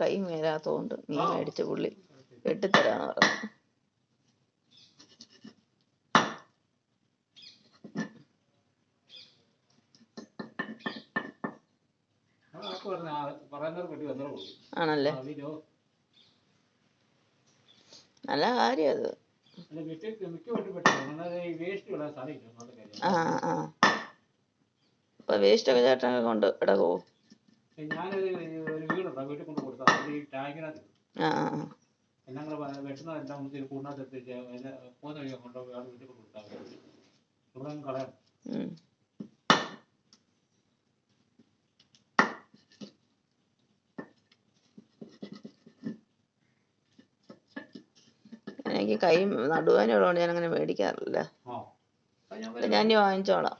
കൈ മേലാത്തോണ്ട് നീ മേടിച്ച പുള്ളി വെട്ടിത്തരാന്ന് പറഞ്ഞു ആണല്ലേ? നല്ല കാര്യം അത്. ആ ആ. അപ്പൊ വേസ്റ്റ് ഒക്കെ ചേട്ടനൊക്കെ കൊണ്ട് ഇടകോ ഞാനൊരു വീട്ടിൽ കൊണ്ട് കൊടുത്താൽ ഈ ടാങ്കിനകത്ത് ആ ആ. ആ. ഞങ്ങൾ വെട്ടുന്നതെല്ലാം ഒന്ന് കൂടിനകത്ത് എത്തിച്ച് പോകുന്ന വഴി കൊണ്ടുപോയി ആ വീട്ടിൽ കൊണ്ട് കൊടുത്താൽ മതി. ഇവിടെ അങ്ങ് കളയാം എനിക്ക് കൈ നടുവാനുള്ളതുകൊണ്ട് ഞാൻ അങ്ങനെ മേടിക്കാറില്ല. ഞാൻ ഇനി വാങ്ങിച്ചോളാം.